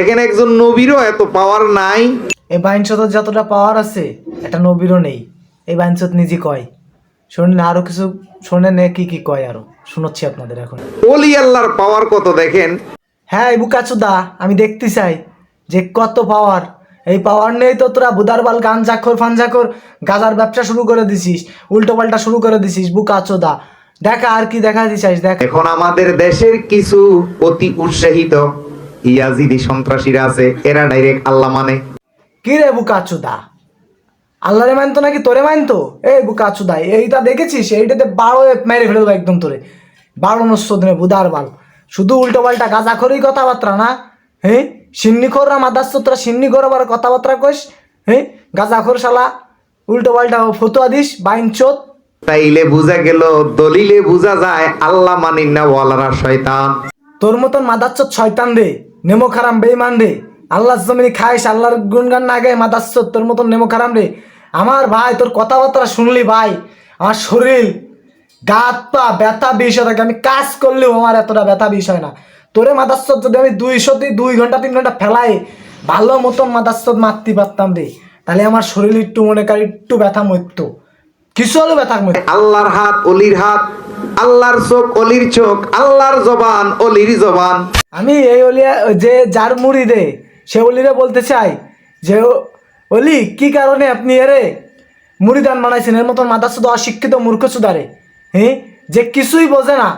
এখানে একজন নবীরও এত পাওয়ার নাই। এই বাইনচোদের যতটা পাওয়ার আছে এটা নবীরও নেই। এই বাইনচোদ নিজে কয়। শোনেন আরও কিছু শোনেন কি কি কয় আরও? শোনাচ্ছি আপনাদের এখন। অলি আল্লাহর পাওয়ার কত দেখেন? হ্যাঁ এই বুকাচুদা আমি দেখতে চাই যে কত পাওয়ার এই পাওয়ার নেই তো তোরা বুদারবাল গাঞ্জাখোর ফাঞ্জাখোর গাজার ব্যবসা শুরু করে দিছিস উল্টো পাল্টা শুরু করে দিছিস বুকাচোদা। দেখা আর কি দেখা দিছিস দেখ। এখন আমাদের দেশের কিছু অতি উৎসাহিত ইয়াজিদি সন্ত্রাসীরা আছে এরা ডাইরেক্ট আল্লাহ মানে। কি রে বুকাচুদা? আল্লাহরে মানতো নাকি তোরে মানতো? এই বুকাচুদা এইটা দেখেছিস? এইটাতে বারো মেরে ফেলে দেবো একদম তোরে। বারো নস্য দিনে বুদার বাল। শুধু উল্টো পাল্টা গাঁজা খরই কথাবার্তা না হ্যাঁ সিন্নি খোররা মাদাস তোরা সিন্নি খোর আবার কথাবার্তা কইস হ্যাঁ গাঁজা খোর শালা উল্টো পাল্টা ফতুয়া দিস বাইন চোদ তাইলে বুঝা গেল দলিলে বুঝা যায় আল্লাহ মানিন না ওয়ালারা শয়তান। তোর মতন মাদাচ্ছ ছয়তান রে। নেমো খারাম বেইমান রে। আল্লাহ জমিনি খাইস, আল্লাহর গুনগান না গায়ে মাদাচ্ছ তোর মতন নেমো খারাম রে। আমার ভাই, তোর কথাবার্তা শুনলি ভাই। আমার শরীর গাত পা ব্যথা বিষয় থাকে আমি কাজ করলেও আমার এতটা ব্যথা বিষয় না। তোরে মাদাচ্ছ যদি আমি দুইশো দুই ঘণ্টা, তিন ঘণ্টা ফেলাই, ভালো মতন মাদাচ্ছ মারতে পারতাম রে। তাহলে আমার শরীর একটু মনে করি, একটু ব্যথা মরতো। কিছু হলেও ব্যথা আল্লাহর হাত অলির হাত আল্লাহর চোখ অলির চোখ আল্লাহর জবান অলির জবান। আমি এই অলিয়া যে যার মুড়ি দে সে অলিরে বলতে চাই যে অলি কি কারণে আপনি এরে মুড়ি দান বানাইছেন? এর মতন মাদাসুদ অশিক্ষিত মূর্খ সুদারে হ্যাঁ? যে কিছুই বোঝে না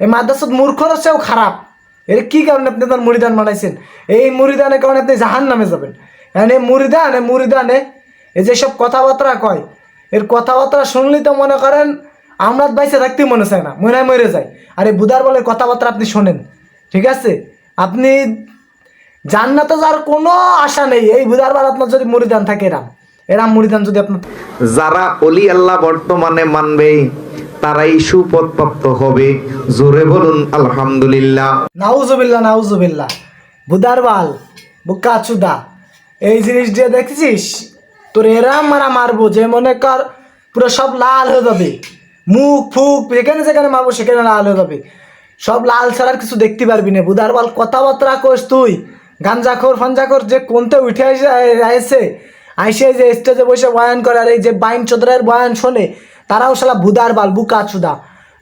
এই মাদাসুদ মূর্খর চেয়েও খারাপ। এর কি কারণে আপনি তার মুড়িদান বানাইছেন? এই মুড়িদানের কারণে আপনি জাহান নামে যাবেন এই মুড়িদান এই মুড়িদানে এই যেসব কথাবার্তা কয় এর কথাবার্তা শুনলেই তো মনে করেন আমরা বাইসে থাকতেই মনে চায় না মনে মরে যায়। আর এই বুধার বলে কথাবার্তা আপনি শোনেন ঠিক আছে? আপনি জান্নাতে যার কোনো আশা নেই এই বুধার বার আপনার যদি মুড়িদান থাকে এরাম এরাম মুড়িদান যদি আপনার যারা অলি আল্লাহ বর্তমানে মানবে তারাই সুপথপ্রাপ্ত হবে। জোরে বলুন আলহামদুলিল্লাহ। নাউজুবিল্লা নাউজুবিল্লা বুদার বাল বুকা চুদা। এই জিনিস দিয়ে দেখেছিস? তোর এরাম মারা মারবো, যে মনে কর পুরো সব লাল হয়ে যাবে। মুখ, ফুক, যেখানে যেখানে মারবো, সেখানে লাল হয়ে যাবে। সব লাল ছাড়ার কিছু দেখতে পারবি না। বুধার বাল, কথাবার্তা কোস তুই। গাঞ্জাখোর ফাঞ্জাখোর যে কোনতে উঠে আসে আইসে যে স্টেজে বসে বয়ান করে, আর এই যে বাইন চোদ্রের বয়ান শোনে, তারাও শালা বুদার বাল, বুকা চুদা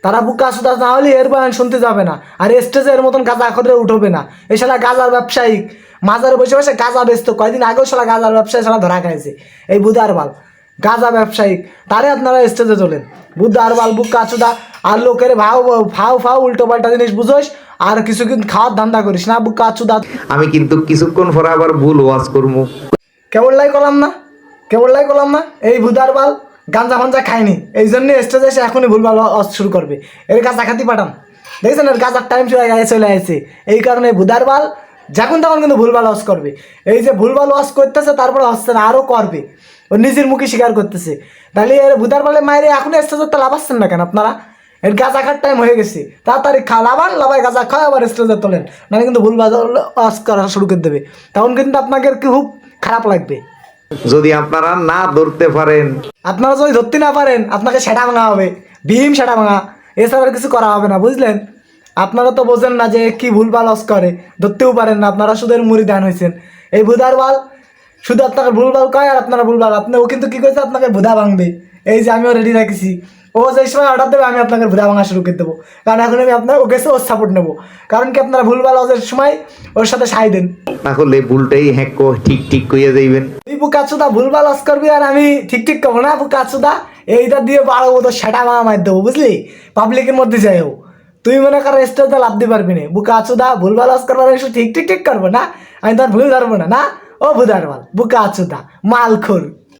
তারা বুকা সুদা না হলে এর বয়ান শুনতে যাবে না। আর স্টেজে এর মতন গাঁজা খদরে উঠবে না। এই শালা গাজার ব্যবসায়িক। মাজারে বসে বসে গাঁজা বেচতো। কয়দিন আগেও শালা গাঁজার ব্যবসায়ী শালা ধরা খাইছে। এই বুধার বাল। গাঁজা ব্যবসায়িক তারে আপনারা স্টেজে তোলেন। বুধার বাল বুকা চুদা আর লোকের ভাও ফাও ফাও উল্টো পাল্টা জিনিস বুঝোস আর কিছু কিন্তু খাওয়ার ধান্দা করিস না বুকা চুদা। আমি কিন্তু কিছুক্ষণ পরে আবার ভুল ওয়াজ করব কেবল লাই করলাম না। কেবল লাই করলাম না। এই ভুদার বাল গাঞ্জা ফাঞ্জা খায়নি এই জন্য স্টেজে এসে এখনই ভুলভাল শুরু করবে। এর গাঁজা খাতি পাঠান দেখছেন এর গাঁজার টাইম চলে গেছে চলে আসছে। এই কারণে ভুদার বাল যখন তখন কিন্তু ভুলভাল ওয়াশ করবে। এই যে ভুলভাল ওয়াশ করতেছে তারপরে হচ্ছে না আরও করবে। ও নিজের মুখে স্বীকার করতেছে। তাহলে এর ভুদার বালে মায়ের এখন স্টেজের তো লাভাচ্ছেন না কেন আপনারা? এর গাঁজা খাওয়ার টাইম হয়ে গেছে। তাড়াতাড়ি খা লাভান লাভাই গাঁজা খাওয়া আবার স্টেজে তোলেন। নাহলে কিন্তু ভুলভাল ওয়াশ করা শুরু করে দেবে। তখন কিন্তু আপনাকে খুব খারাপ লাগবে। যদি আপনারা না ধরতে পারেন। আপনারা যদি ধরতে না পারেন আপনাকে সেটা ভাঙা হবে। ভীম সেটা ভাঙা। এছাড়া কিছু করা হবে না বুঝলেন? আপনারা তো বোঝেন না যে কি ভুলভাল লস করে ধরতেও পারেন না আপনারা শুধু মুড়ি দান হয়েছেন এই বুধার বাল শুধু আপনাকে ভুলভাল কয় আর আপনারা ভুলভাল? আপনি ও কিন্তু কি করেছে আপনাকে বুধা ভাঙবে। এই যে আমিও রেডি রাখছি। ও যে সময় অর্ডার দেবে আমি আপনাকে বুধা ভাঙা শুরু করে দেবো। কারণ এখন আমি আপনার ওকে ওর সাপোর্ট নেব। কারণ কি আপনারা ভুলভাল লসের সময় ওর সাথে সাই দেন। তাহলে ভুলটাই হ্যাঁ ঠিক ঠিক কইয়া যাইবেন। তুই বুকাচুদা ভুলভাল লস করবি আর আমি ঠিক ঠিক করব না বুকাচুদা এইটা দিয়ে বাড়ো তো সেটা মা মার দেবো বুঝলি? পাবলিকের মধ্যে যাইও তুই মনে কর স্টেজে লাভ দিতে পারবি না। বুকাচুদা ভুলভাল লস করবার ঠিক ঠিক ঠিক করব না? আমি তোর ভুল ধরবো না না? ও ভুদার মাল দা মালখোর